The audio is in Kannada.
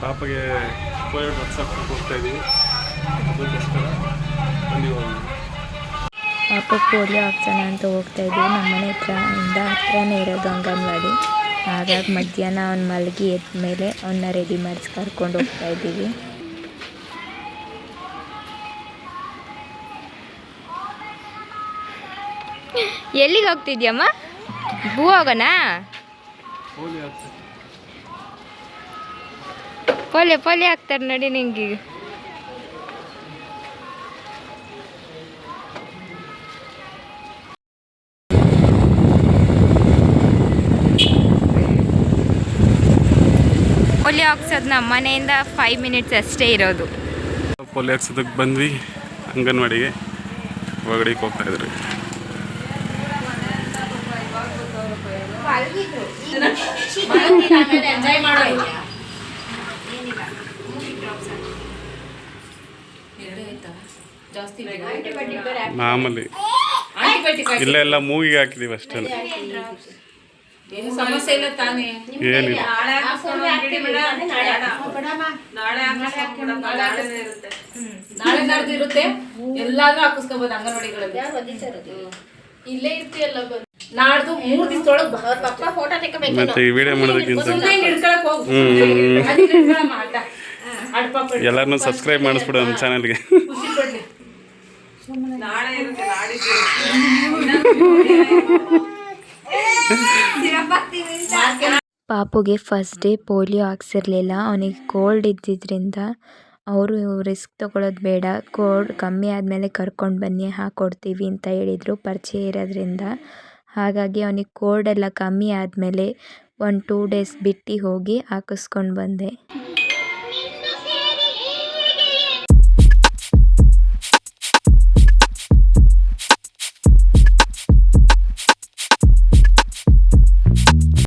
ಪಾಪಗೆ ಪೋಲಿಯೋ ವಾಟ್ಸಪ್ ಹೋಗ್ತಾ ಇದ್ದೀವಿ ಅದಕ್ಕೋಸ್ಕರ ಪಾಪ ಪೋಲಿಯೋ ಹಾಕ್ಸೋಣ ಅಂತ ಹೋಗ್ತಾ ಇದ್ದೀವಿ ನಮ್ಮ ಮನೆ ಹತ್ರ ಇಂದ ಹತ್ರನೇ ಇರೋದು ಅಂಗನವಾಡಿ. ಹಾಗಾಗಿ ಮಧ್ಯಾಹ್ನ ಅವ್ನು ಮಲಗಿ ಎದ್ದ ಮೇಲೆ ಅವನ್ನ ರೆಡಿ ಮಾಡಿಸಿ ಕರ್ಕೊಂಡು ಹೋಗ್ತಾ ಇದ್ದೀವಿ ಎಲ್ಲಿಗೆ ಹೋಗ್ತಿದ್ಯಮ್ಮ? ಹೂ ಹೋಗೋಣ ಪೊಲೆ ಪೋಲಿಯೋ ಹಾಕ್ತಾರೆ ನೋಡಿ ನಿಂಗೆ ಪೊಲೆ ಹಾಕ್ಸೋದು ನಮ್ಮ ಮನೆಯಿಂದ ಫೈವ್ ಮಿನಿಟ್ಸ್ ಅಷ್ಟೇ ಇರೋದು. ಪೊಲೆ ಹಾಕ್ಸೋದಕ್ಕೆ ಬಂದ್ವಿ ಅಂಗನವಾಡಿಗೆ. ಒಳಗಡೆಗೆ ಹೋಗ್ತಾ ಇದ್ರಿ. ಮಾಮೂಲಿ ಇಲ್ಲ ಎಲ್ಲ ಮೂಗಿಗೆ ಹಾಕಿದೀವಿ ಅಷ್ಟೇ. ಏನು ಸಮಸ್ಯೆ ಇಲ್ಲ ತಾನೇ? ಏನಿಲ್ಲ. ನಾಳೆ ಇರುತ್ತೆ. ನಾಳೆ ನಾಡ್ದು ಇರುತ್ತೆ? ಎಲ್ಲಾದ್ರೂ ಹಾಕಿಸ್ಕೋಬಹುದು ಅಂಗನವಾಡಿಗಳಲ್ಲಿ. ಇಲ್ಲೇ ಇರ್ತೀಯಲ್ಲ ನಾಡ್ದು ಮೂರ್ ದಿವಸದೊಳಗೆ ಪಪ್ಪ ಫೋಟೋ ತೆಕ್ಕಬೇಕು ಮತ್ತೆ ಈ ವಿಡಿಯೋ ಮಾಡೋದಕ್ಕಿಂತ ಸುಮ್ಮನೆ ಹಿಡ್ಕೊಳಕ್ ಹೋಗು. ಎಲ್ಲರನ್ನೂ ಸಬ್ಸ್ಕ್ರೈಬ್ ಮಾಡಿಸ್ಬಿಡು ನಮ್ಮ ಚಾನಲ್ಗೆ. ಪಾಪುಗೆ ಫಸ್ಟ್ ಡೇ ಪೋಲಿಯೋ ಹಾಕ್ಸಿರ್ಲಿಲ್ಲ ಅವನಿಗೆ ಕೋಲ್ಡ್ ಇದ್ದಿದ್ದರಿಂದ ಅವರು ರಿಸ್ಕ್ ತೊಗೊಳೋದು ಬೇಡ. ಕೋಲ್ಡ್ ಕಮ್ಮಿ ಆದಮೇಲೆ ಕರ್ಕೊಂಡು ಬನ್ನಿ ಹಾಕ್ಕೊಡ್ತೀವಿ ಅಂತ ಹೇಳಿದರು ಪರಿಚಯ ಇರೋದ್ರಿಂದ. ಹಾಗಾಗಿ ಅವನಿಗೆ ಕೋಲ್ಡ್ ಎಲ್ಲ ಕಮ್ಮಿ ಆದಮೇಲೆ ಒಂದು ಟೂ ಡೇಸ್ ಬಿಟ್ಟು ಹೋಗಿ ಹಾಕಿಸ್ಕೊಂಡು ಬಂದೆ.